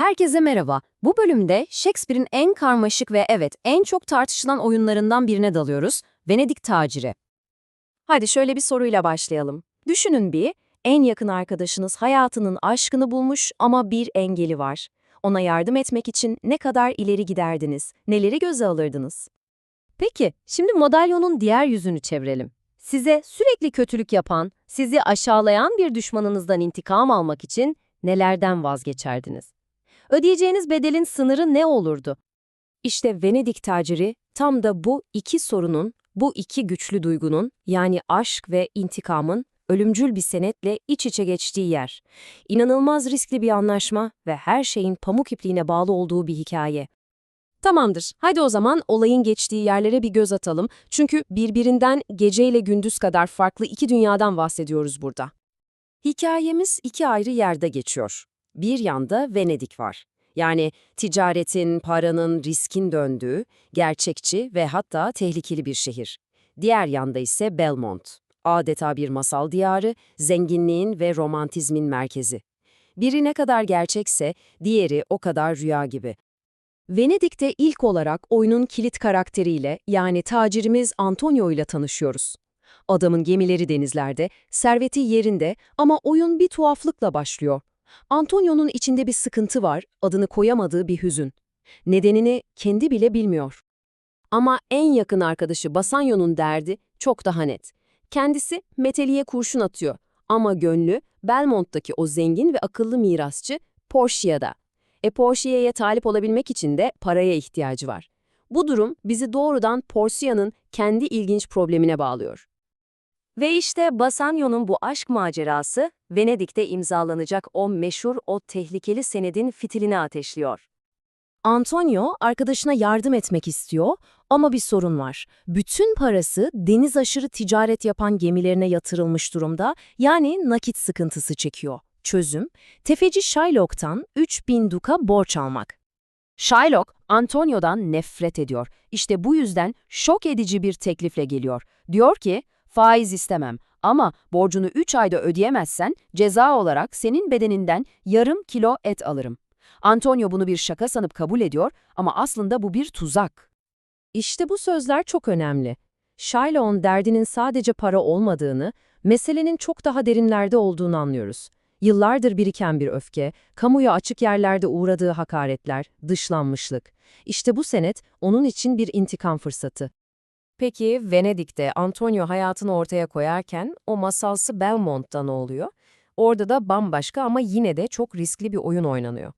Herkese merhaba. Bu bölümde Shakespeare'in en karmaşık ve evet en çok tartışılan oyunlarından birine dalıyoruz. Venedik Taciri. Hadi şöyle bir soruyla başlayalım. Düşünün bir, en yakın arkadaşınız hayatının aşkını bulmuş ama bir engeli var. Ona yardım etmek için ne kadar ileri giderdiniz, neleri göze alırdınız? Peki, şimdi madalyonun diğer yüzünü çevirelim. Size sürekli kötülük yapan, sizi aşağılayan bir düşmanınızdan intikam almak için nelerden vazgeçerdiniz? Ödeyeceğiniz bedelin sınırı ne olurdu? İşte Venedik taciri tam da bu iki sorunun, bu iki güçlü duygunun yani aşk ve intikamın ölümcül bir senetle iç içe geçtiği yer. İnanılmaz riskli bir anlaşma ve her şeyin pamuk ipliğine bağlı olduğu bir hikaye. Tamamdır. Hadi o zaman olayın geçtiği yerlere bir göz atalım. Çünkü birbirinden geceyle gündüz kadar farklı iki dünyadan bahsediyoruz burada. Hikayemiz iki ayrı yerde geçiyor. Bir yanda Venedik var. Yani ticaretin, paranın, riskin döndüğü, gerçekçi ve hatta tehlikeli bir şehir. Diğer yanda ise Belmont. Adeta bir masal diyarı, zenginliğin ve romantizmin merkezi. Biri ne kadar gerçekse, diğeri o kadar rüya gibi. Venedik'te ilk olarak oyunun kilit karakteriyle yani tacirimiz Antonio ile tanışıyoruz. Adamın gemileri denizlerde, serveti yerinde ama oyun bir tuhaflıkla başlıyor. Antonio'nun içinde bir sıkıntı var, adını koyamadığı bir hüzün. Nedenini kendi bile bilmiyor. Ama en yakın arkadaşı Basanyo'nun derdi çok daha net. Kendisi meteliğe kurşun atıyor ama gönlü Belmont'taki o zengin ve akıllı mirasçı Portia'da. E Portia'ya talip olabilmek için de paraya ihtiyacı var. Bu durum bizi doğrudan Portia'nın kendi ilginç problemine bağlıyor. Ve işte Basanyo'nun bu aşk macerası, Venedik'te imzalanacak o meşhur, o tehlikeli senedin fitilini ateşliyor. Antonio arkadaşına yardım etmek istiyor ama bir sorun var. Bütün parası deniz aşırı ticaret yapan gemilerine yatırılmış durumda, yani nakit sıkıntısı çekiyor. Çözüm, tefeci Shylock'tan 3000 duka borç almak. Shylock, Antonio'dan nefret ediyor. İşte bu yüzden şok edici bir teklifle geliyor. Diyor ki, faiz istemem ama borcunu 3 ayda ödeyemezsen ceza olarak senin bedeninden yarım kilo et alırım. Antonio bunu bir şaka sanıp kabul ediyor ama aslında bu bir tuzak. İşte bu sözler çok önemli. Shylock'un derdinin sadece para olmadığını, meselenin çok daha derinlerde olduğunu anlıyoruz. Yıllardır biriken bir öfke, kamuya açık yerlerde uğradığı hakaretler, dışlanmışlık. İşte bu senet onun için bir intikam fırsatı. Peki Venedik'te Antonio hayatını ortaya koyarken o masalsı Belmont'ta ne oluyor? Orada da bambaşka ama yine de çok riskli bir oyun oynanıyor.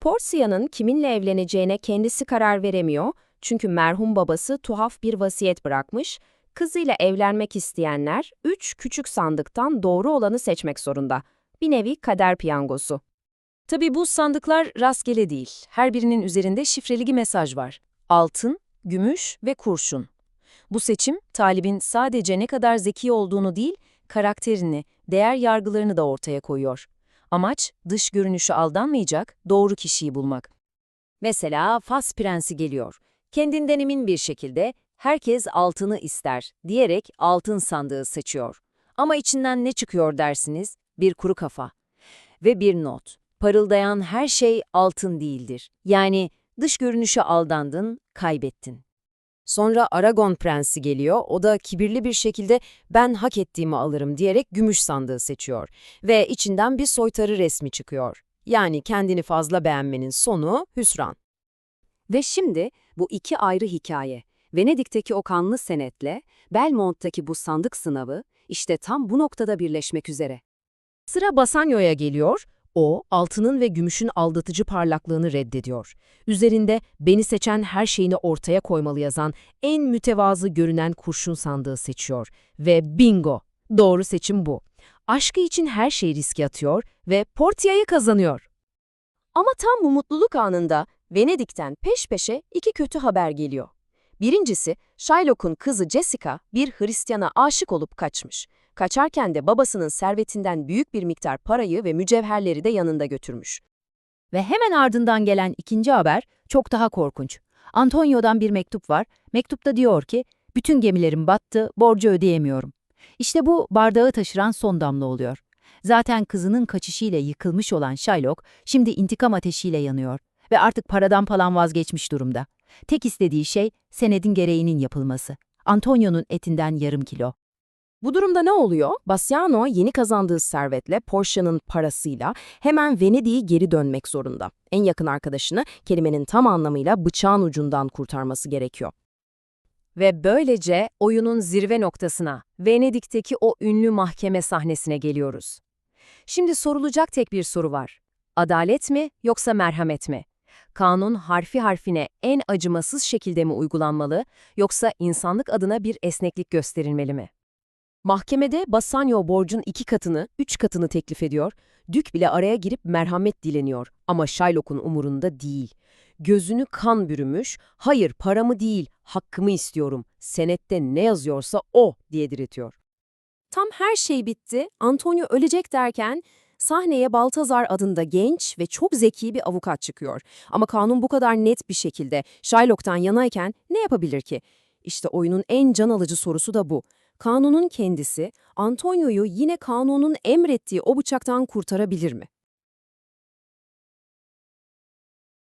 Porcia'nın kiminle evleneceğine kendisi karar veremiyor çünkü merhum babası tuhaf bir vasiyet bırakmış, kızıyla evlenmek isteyenler üç küçük sandıktan doğru olanı seçmek zorunda. Bir nevi kader piyangosu. Tabii bu sandıklar rastgele değil. Her birinin üzerinde şifreli bir mesaj var. Altın, gümüş ve kurşun. Bu seçim, talibin sadece ne kadar zeki olduğunu değil, karakterini, değer yargılarını da ortaya koyuyor. Amaç, dış görünüşü aldanmayacak, doğru kişiyi bulmak. Mesela Fas Prensi geliyor. Kendinden emin bir şekilde, herkes altını ister diyerek altın sandığı seçiyor. Ama içinden ne çıkıyor dersiniz? Bir kuru kafa. Ve bir not. Parıldayan her şey altın değildir. Yani dış görünüşe aldandın, kaybettin. Sonra Aragon prensi geliyor, o da kibirli bir şekilde ben hak ettiğimi alırım diyerek gümüş sandığı seçiyor. Ve içinden bir soytarı resmi çıkıyor. Yani kendini fazla beğenmenin sonu hüsran. Ve şimdi bu iki ayrı hikaye, Venedik'teki o kanlı senetle, Belmont'taki bu sandık sınavı, işte tam bu noktada birleşmek üzere. Sıra Basanyo'ya geliyor, o, altının ve gümüşün aldatıcı parlaklığını reddediyor. Üzerinde beni seçen her şeyini ortaya koymalı yazan en mütevazı görünen kurşun sandığı seçiyor. Ve bingo! Doğru seçim bu. Aşkı için her şeyi riske atıyor ve Portia'yı kazanıyor. Ama tam bu mutluluk anında Venedik'ten peş peşe iki kötü haber geliyor. Birincisi, Shylock'un kızı Jessica bir Hristiyana aşık olup kaçmış. Kaçarken de babasının servetinden büyük bir miktar parayı ve mücevherleri de yanında götürmüş. Ve hemen ardından gelen ikinci haber çok daha korkunç. Antonio'dan bir mektup var. Mektupta diyor ki, bütün gemilerim battı, borcu ödeyemiyorum. İşte bu bardağı taşıran son damla oluyor. Zaten kızının kaçışıyla yıkılmış olan Shylock şimdi intikam ateşiyle yanıyor ve artık paradan falan vazgeçmiş durumda. Tek istediği şey senedin gereğinin yapılması. Antonio'nun etinden yarım kilo. Bu durumda ne oluyor? Bassiano yeni kazandığı servetle Porsche'nın parasıyla hemen Venedik'e geri dönmek zorunda. En yakın arkadaşını kelimenin tam anlamıyla bıçağın ucundan kurtarması gerekiyor. Ve böylece oyunun zirve noktasına, Venedik'teki o ünlü mahkeme sahnesine geliyoruz. Şimdi sorulacak tek bir soru var. Adalet mi yoksa merhamet mi? Kanun harfi harfine en acımasız şekilde mi uygulanmalı yoksa insanlık adına bir esneklik gösterilmeli mi? Mahkemede Bassanio borcun iki katını, üç katını teklif ediyor. Dük bile araya girip merhamet dileniyor ama Shylock'un umurunda değil. Gözünü kan bürümüş, hayır paramı değil, hakkımı istiyorum, senette ne yazıyorsa o diye diretiyor. Tam her şey bitti, Antonio ölecek derken sahneye Baltazar adında genç ve çok zeki bir avukat çıkıyor. Ama kanun bu kadar net bir şekilde Shylock'tan yanayken ne yapabilir ki? İşte oyunun en can alıcı sorusu da bu. Kanunun kendisi Antonio'yu yine kanunun emrettiği o bıçaktan kurtarabilir mi?